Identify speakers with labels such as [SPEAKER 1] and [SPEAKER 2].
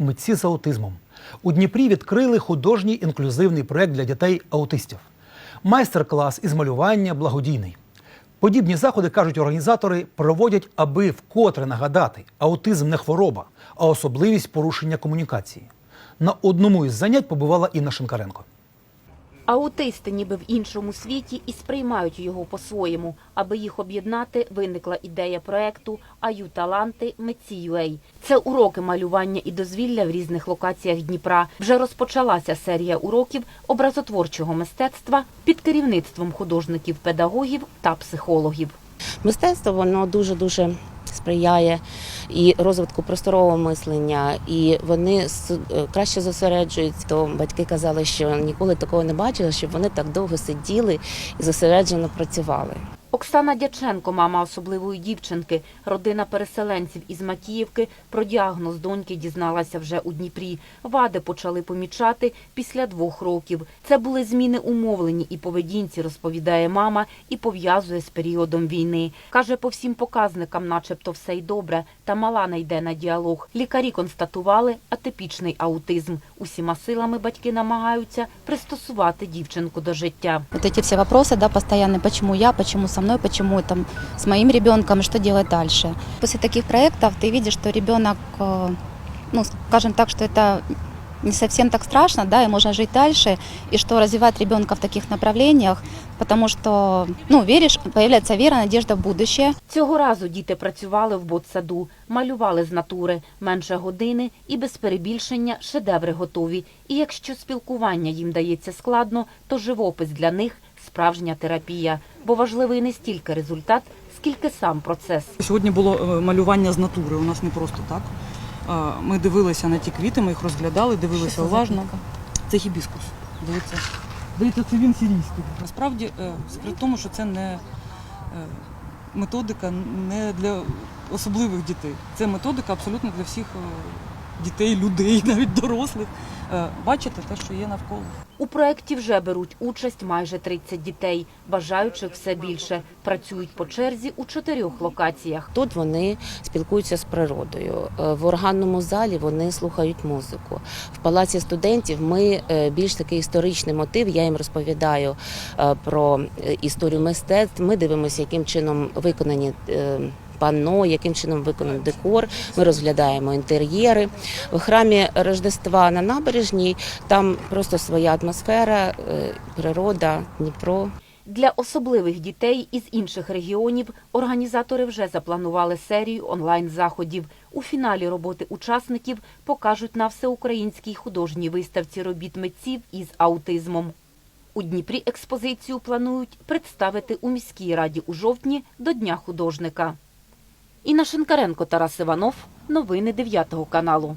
[SPEAKER 1] митці з аутизмом. У Дніпрі відкрили художній інклюзивний проект для дітей аутистів. Майстер-клас із малювання благодійний. Подібні заходи, кажуть організатори, проводять, аби вкотре нагадати, аутизм не хвороба, а особливість порушення комунікації. На одному із занять побувала Інна Шинкаренко.
[SPEAKER 2] Аутисти ніби в іншому світі і сприймають його по-своєму. Аби їх об'єднати, виникла ідея проекту «Аю таланти митці UA». Це уроки малювання і дозвілля в різних локаціях Дніпра. Вже розпочалася серія уроків образотворчого мистецтва під керівництвом художників-педагогів та психологів.
[SPEAKER 3] Мистецтво воно дуже дуже сприяє і розвитку просторового мислення, і вони е, краще зосереджуються. То батьки казали, що ніколи такого не бачили, щоб вони так довго сиділи і зосереджено працювали.
[SPEAKER 2] Оксана Дяченко, мама особливої дівчинки, родина переселенців із Макіївки, про діагноз доньки дізналася вже у Дніпрі. Вади почали помічати після двох років. Це були зміни у мовленні і поведінці, розповідає мама, і пов'язує з періодом війни. Каже, по всім показникам, начебто, все й добре, та мала не йде на діалог. Лікарі констатували атипічний аутизм. Усіма силами батьки намагаються пристосувати дівчинку до життя.
[SPEAKER 4] Вот эти все вопросы, да, постоянно, почему я, почему со мной, почему там с моим ребенком, и что делать дальше. После таких проектов ты видишь, что ребенок, э, ну, скажем так, что это не совсем так страшно, да, и можно жить дальше, и что развивать ребенка в таких направлениях, потому что, ну, веришь, появляется вера, надежда в будущее.
[SPEAKER 2] Цього разу діти працювали в ботсаду, малювали з натури, менше години і без перебільшення шедеври готові. І якщо спілкування їм дається складно, то живопис для них справжня терапія, бо важливий не стільки результат, скільки сам процес.
[SPEAKER 5] Сьогодні було е, малювання з натури. У нас не просто так. Е, Ми дивилися на ті квіти, ми їх розглядали, дивилися уважно. Це гібіскус. Дивіться. Дивіться, це він сирійський. Насправді е, секрет в тому, що це не е, методика не для особливих дітей. Це методика абсолютно для всіх е, дітей, людей, навіть дорослих. Е, Бачите те, що є навколо.
[SPEAKER 2] У проєкті вже беруть участь майже 30 дітей, бажаючих все більше. Працюють по черзі у чотирьох локаціях.
[SPEAKER 3] Тут вони спілкуються з природою. Е, В органному залі вони слухають музику. В палаці студентів ми е, більш такий історичний мотив. Я їм розповідаю е, про історію мистецтв. Ми дивимося, яким чином виконані. Панно, яким чином виконаний декор, ми розглядаємо інтер'єри. В храмі Рождества на набережній там просто своя атмосфера, е, природа, Дніпро.
[SPEAKER 2] Для особливих дітей із інших регіонів організатори вже запланували серію онлайн-заходів. У фіналі роботи учасників покажуть на всеукраїнській художній виставці робіт митців із аутизмом. У Дніпрі експозицію планують представити у міській раді у жовтні до Дня художника. Інна Шинкаренко, Тарас Іванов. Новини 9 каналу.